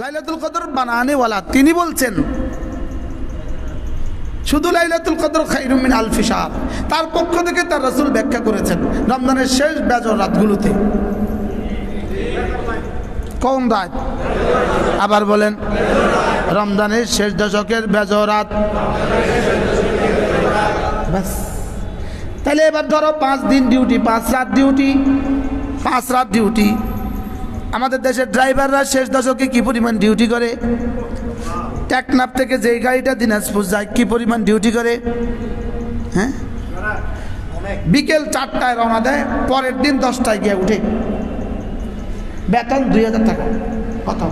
লাইলাতুল কদর বানানেওয়ালা তিনি বলছেন, শুধু লাইলাতুল কদর খাইরুমিন আলফি সাহাব তার পক্ষ থেকে তার রসুল ব্যাখ্যা করেছেন রমজানের শেষ বেজর রাতগুলোতে। কোন রাত? আবার বলেন, রমজানের শেষ দশকের বেজর রাত। ব্যাস। তাহলে এবার ধরো পাঁচ দিন ডিউটি, পাঁচ রাত ডিউটি, পাঁচ রাত ডিউটি। আমাদের দেশের ড্রাইভাররা শেষ দশকে কি পরিমাণ ডিউটি করে? টেকনাপ থেকে যেই গাড়িটা দিনাজপুর যায়, কি পরিমাণ ডিউটি করে? হ্যাঁ? বিকেল চারটায় রওনা দেয়, পরের দিন দশটায় গিয়ে উঠে। বেতন দুই হাজার টাকা। কত?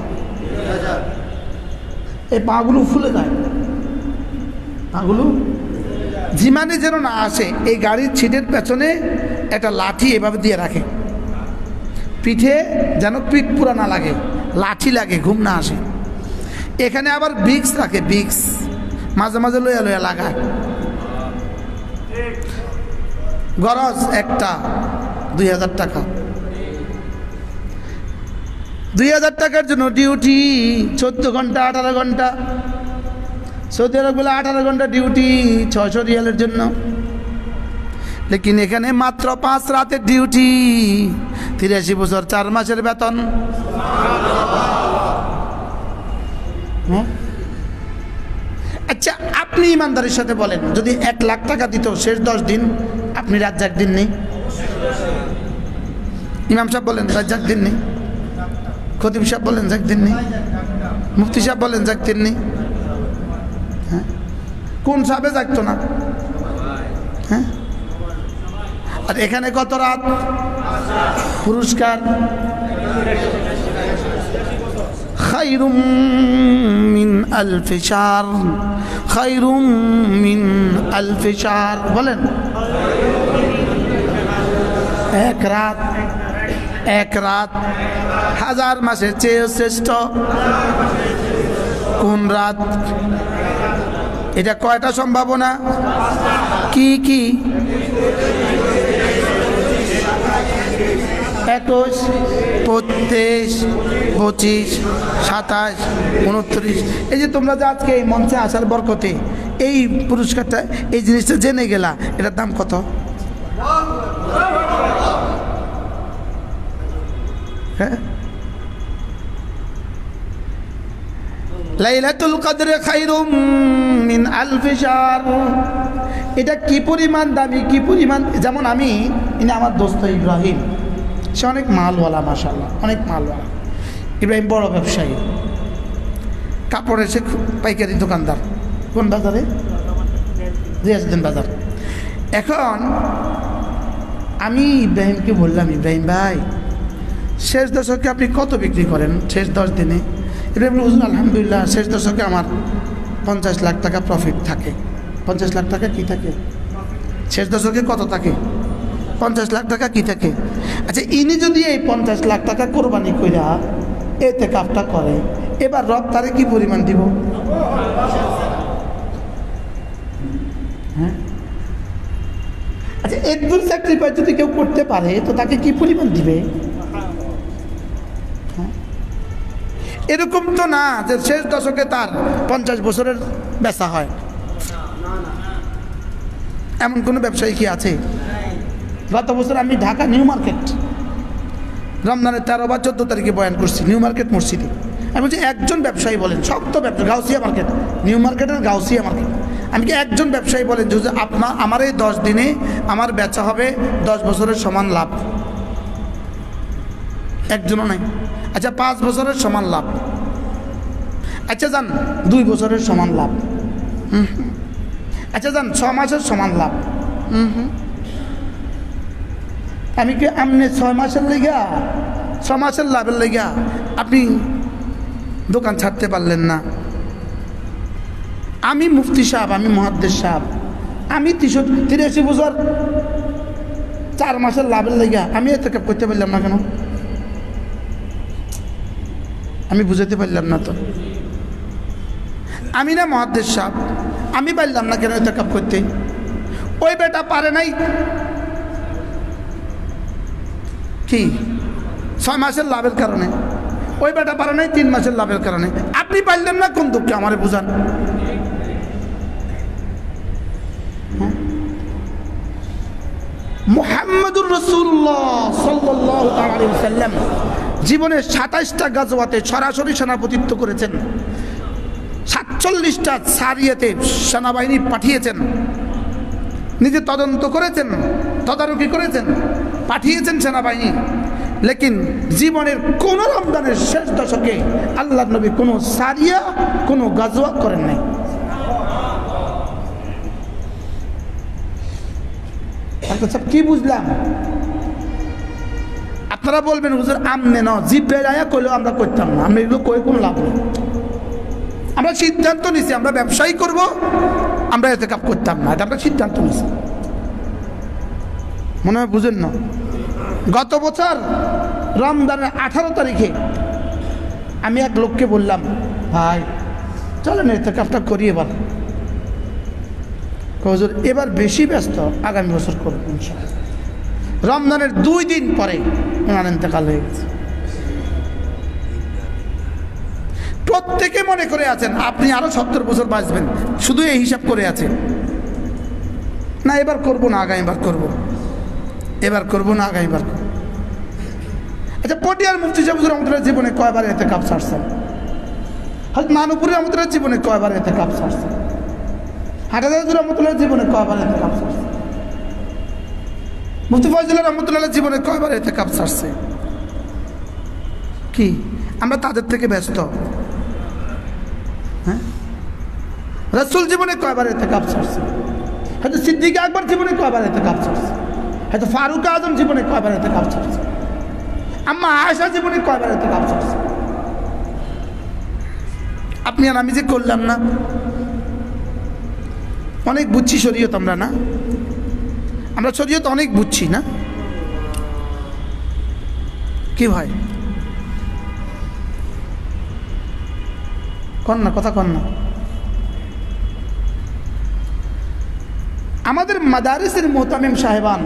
এই পাগুলো ফুলে যায়। পাগুলো? জিমানে যেন না আসে, এই গাড়ির ছিটের পেছনে একটা লাঠি এভাবে দিয়ে রাখে। পিঠে যেন পিঠ পুরা না লাগে, লাঠি লাগে, ঘুম না আসে। এখানে আবার বিক্স রাখে বিক্স মাঝে মাঝে লইয়া লইয়া লাগায়। গরজ একটা, দুই হাজার টাকা। দুই হাজার টাকার জন্য ডিউটি চোদ্দ ঘণ্টা, আঠারো ঘণ্টা। সৌদি আরব বলে আঠারো ঘণ্টা ডিউটি ছশো রিয়ালের জন্য। লেকিন এখানে মাত্র পাঁচ রাতের ডিউটি তিরাশি বছর, চার মাসের বেতন? আচ্ছা আপনি ইমানদারের সাথে বলেন, যদি এক লাখ টাকা দিত শেষ দশ দিন, আপনি রাজ্জাক দিন নেই ইমাম সাহেব বলেন, রাজ্জাক দিন নেই খতিব সাহেব বলেন যাক দিন নেই মুফতি সাহেব বলেন যাক দিন নেই হ্যাঁ? কোন সাহেবে যাকতো না? হ্যাঁ? আর এখানে কত রাত? পুরস্কার। খাইরুম মিন আলফি শার খাইরুম মিন আলফি শার বলেন। এক রাত এক রাত। হাজার মাসের চেয়ে শ্রেষ্ঠ। কোন রাত? এটা কয়টা সম্ভাবনা? কি কি? একুশ তেইশ পঁচিশ, সাতাশ, উনত্রিশ। এই যে তোমরা যে আজকে এই মঞ্চে আসার বরকতে এই পুরস্কারটা, এই জিনিসটা জেনে গেলা, এটার দাম কত? হ্যাঁ? লাইলাতুল কদরে খাইরুম মিন আলফি শাহর এটা কি পরিমাণ দামি, কি পরিমাণ? যেমন আমি, ইনি আমার দোস্ত ইব্রাহিম। সে অনেক মালওয়ালা মাশাল্লাহ অনেক মালওয়ালা। ইব্রাহিম বড় ব্যবসায়ী। কাপড়ের সে পাইকারি দোকানদার। কোন বাজারে? রিয়াজুদ্দিন বাজার। এখন আমি ইব্রাহিমকে বললাম, ইব্রাহিম ভাই, শেষ দশকে আপনি কত বিক্রি করেন? শেষ দশ দিনে। ইব্রাহিম হুজুর আলহামদুলিল্লাহ, শেষ দশকে আমার পঞ্চাশ লাখ টাকা প্রফিট থাকে। পঞ্চাশ লাখ টাকা কি থাকে? শেষ দশকে কত থাকে? পঞ্চাশ লাখ টাকা কি থাকে? আচ্ছা ইনি যদি এই পঞ্চাশ লাখ টাকা কোরবানি কইরা এতে কাপটা করে, এবার রব তারে কি পরিমাণ দিব? হ্যাঁ? আচ্ছা একদূর স্যাক্রিফাইস যদি কেউ করতে পারে, তো তাকে কি পরিমাণ দিবে হ্যাঁ? এরকম তো না যে শেষ দশকে তার পঞ্চাশ বছরের বেচা হয়। এমন কোনো ব্যবসায়ী কি আছে? গত বছর আমি ঢাকা নিউ মার্কেট, রমজানের তেরো বা চোদ্দ তারিখে বয়ান করছি, নিউ মার্কেট মসজিদে। আমি বলছি, একজন ব্যবসায়ী বলেন, শক্ত ব্যবসা গাউসিয়া মার্কেট। নিউ মার্কেটের গাউসিয়া মার্কেট। আমি কি একজন ব্যবসায়ী বলেন যে আপনার, আমার এই দশ দিনে আমার বেচা হবে, দশ বছরের সমান লাভ? একজনও নাই। আচ্ছা পাঁচ বছরের সমান লাভ। আচ্ছা যান দুই বছরের সমান লাভ। আচ্ছা যান ছ মাসের সমান লাভ। আমি কি আপনি ছয় মাসের লেগা? ছ মাসের লাভের লেগা আপনি দোকান ছাড়তে পারলেন না। আমি মুফতি সাহেব, আমি মহাদ্দেশ সাহেব। আমি তিরিশ তিরাশি বছর চার মাসের লাভের লেগা আমি এত করতে পারলাম না কেন? আমি বুঝাতে পারলাম না তো। আমি না মহাদ্দেশ সাহেব আমি পারলাম না কেন কাপ করতে? ওই বেটা পারে নাই। কি? ছয় মাসের লাভের কারণে? ওই বেটা পারে নাই, তিন মাসের লাভের কারণে। আপনি পারলেন না, কোন দুঃখে আমারে বুঝান? মোহাম্মদুর রসুল্লাহ সাল্লাহ সাল্লাম জীবনের সাতাইশটা গাজওয়াতে সরাসরি সেনাপতিত্ব করেছেন। সাতচল্লিশটা সারিয়েতে সেনাবাহিনী পাঠিয়েছেন। নিজে তদন্ত করেছেন, তদারকি করেছেন, পাঠিয়েছেন সেনাবাহিনী। লেকিন জীবনের কোন রমদানের শেষ দশকে আল্লাহ নবী কোনো সারিয়া, কোনো গাজওয়া করেন নাই। কি বুঝলাম? আপনারা বলবেন, হুজুর, আমনে ন জিপ বেড়াইয়া কইলেও আমরা করতাম না। আমরা এগুলো কই কোনো লাভ নেই। আমরা সিদ্ধান্ত নিছি, আমরা ব্যবসায়ী করব, আমরা এতে কাপ করতাম না। এটা আমরা সিদ্ধান্ত নিছি। মনে হয় বুঝেন না? গত বছর রমজানের আঠারো তারিখে আমি এক লোককে বললাম, ভাই, চলেন এতে কাপটা করি এবার। হুজুর, এবার বেশি ব্যস্ত, আগামী বছর করব ইনশাআল্লাহ। রমজানের দুই দিন পরে ওনার ইন্তেকাল হয়ে গেছে। প্রত্যেকে মনে করে আছেন, আপনি আরও সত্তর বছর বাঁচবেন, শুধু এই হিসাব করে আছেন। না, এবার করব না, আগামীবার করব। এবার করব না, আগামীবার আচ্ছা পটিয়ার মুফতি সাহেব রহমতুল্লাহ জীবনে কয়বার এতে কাপ ছাড়ছেন? হয়তো মানুপুরি রহমতুল্লাহ জীবনে কয়বার এতে কাপ ছাড়ছেন? হাটাদার রহমতুল্লাহ জীবনে কয়বার এতে কাপ ছাড়ছে মুফতি ফজল রহমতুল্লাহ জীবনে কয়বার এতে কাপ ছাড়ছে? কি? আমরা তাদের থেকে ব্যস্ত। হ্যাঁ? রসুল জীবনে কয়বার এতে কাপ ছাড়ছে? হয়তো সিদ্দিক আকবর জীবনে কয়বার এতে কাপ ছাড়ছে? হয়তো ফারুক আজম জীবনে কয়বার এতে কাপ ছাড়ছে? আম্মা আয়সা জীবনে কয়বার এতে কাপ ছাড়ছে? আপনি আর আমি যে করলাম না? অনেক বুঝছি শরীয়ত আমরা না? আমরা শরীয়ত অনেক বুঝছি, না? কি ভাই? কন না, কথা কন না। আমাদের মাদারিসের মোহতামিম সাহেবান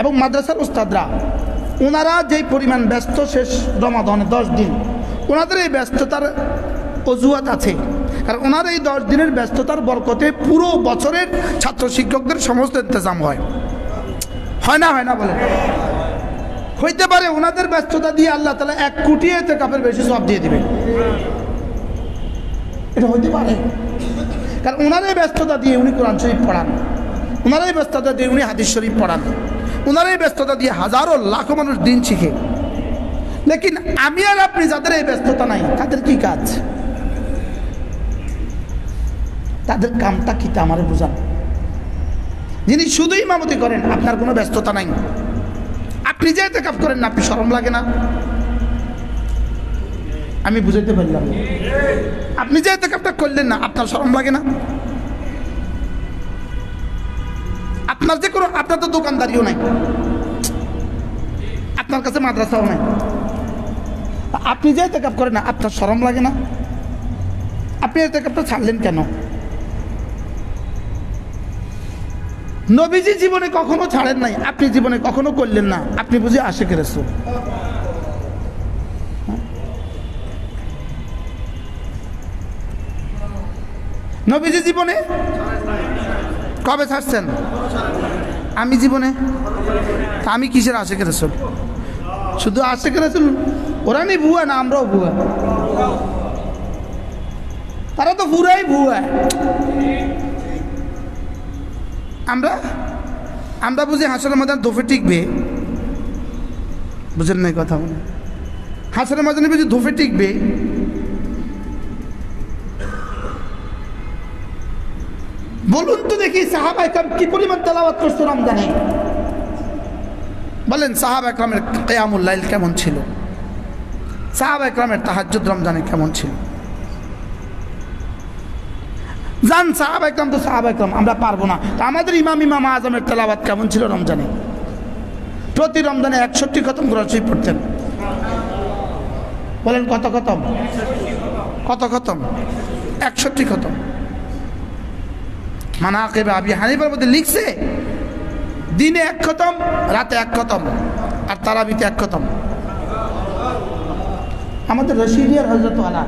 এবং মাদ্রাসার উস্তাদরা ওনারা যেই পরিমাণ ব্যস্ত শেষ রমাদনে দশ দিন ওনাদের এই ব্যস্ততার অজুহাত আছে। কারণ ওনার এই দশ দিনের ব্যস্ততার বরকতে পুরো বছরের ছাত্র শিক্ষকদের সমস্ত ইন্তজাম হয়। হয় না হয় না বলে। হইতে পারে ওনাদের ব্যস্ততা দিয়ে আল্লাহ তালা এক কোটি এতে কাপের বেশি সব দিয়ে দিবে। এটা হইতে পারে। কারণ ওনার এই ব্যস্ততা দিয়ে উনি কোরআন শরীফ পড়ান। ওনারাই ব্যস্ততা দিয়ে উনি হাদিস শরীফ পড়ান। ওনারাই ব্যস্ততা দিয়ে হাজারো লাখো মানুষ দিন শিখে। লেকিন আমি আর আপনি যাদের এই ব্যস্ততা নাই, তাদের কি কাজ? তাদের কামটা কি আমার বোঝান। যিনি শুধু ইমামতি করেন, আপনার কোনো ব্যস্ততা নাই। আপনি যে কাপ করেন না, আপনি সরম লাগে না। আমি বুঝাইতে পারলাম আপনি যে কাপটা করলেন না, আপনার সরম লাগে না? আপনার যে কোনো আপনার তো দোকানদারিও নাই। আপনার কাছে মাদ্রাসাও নাই। আপনি যে কাপ করেন না, আপনার সরম লাগে না? আপনি কাপটা ছাড়লেন কেন? নবীজি জীবনে কখনো ছাড়েন নাই, আপনি জীবনে কখনো করলেন না। আপনি বুঝি আশে কেরেছো নবীজি জীবনে? কবে ছাড়ছেন? আমি জীবনে? আমি কিসের আশে কেরেছো শুধু আশে কেরেছো ওরা নেই ভুয়া না আমরাও ভুয়া? তারা তো পুরাই ভুয়া। আমরা আমরা বুঝি হাসনের ময়দান ধোফে টিকবে? বুঝেন নাই কথা বলে হাসনের ময়দানে বুঝি ধোফে টিকবে? বলুন তো দেখি সাহাবা একরাম কি পরিমাণ তেলাওয়াত করছে রমজানে? বলেন সাহাবা একরামের কেয়ামুল্লাইল কেমন ছিল? সাহাবা একরামের তাহাজ্জুদ রমজানে কেমন ছিল? জান সাহাব তো সাহাব একদম আমরা পারব না। তো আমাদের ইমাম ইমাম আজমের তেলাবাদ কেমন ছিল রমজানে? প্রতি রমজানে একষট্টি খতম করে শরীফ পড়তেন। বলেন কত খতম? কত খতম? একষট্টি খতম। মানাকেবে আবি হানিফার মধ্যে লিখছে, দিনে এক খতম, রাতে এক খতম, আর তারাবিতে এক খতম। আমাদের রশিদিয়ার হজরত আলা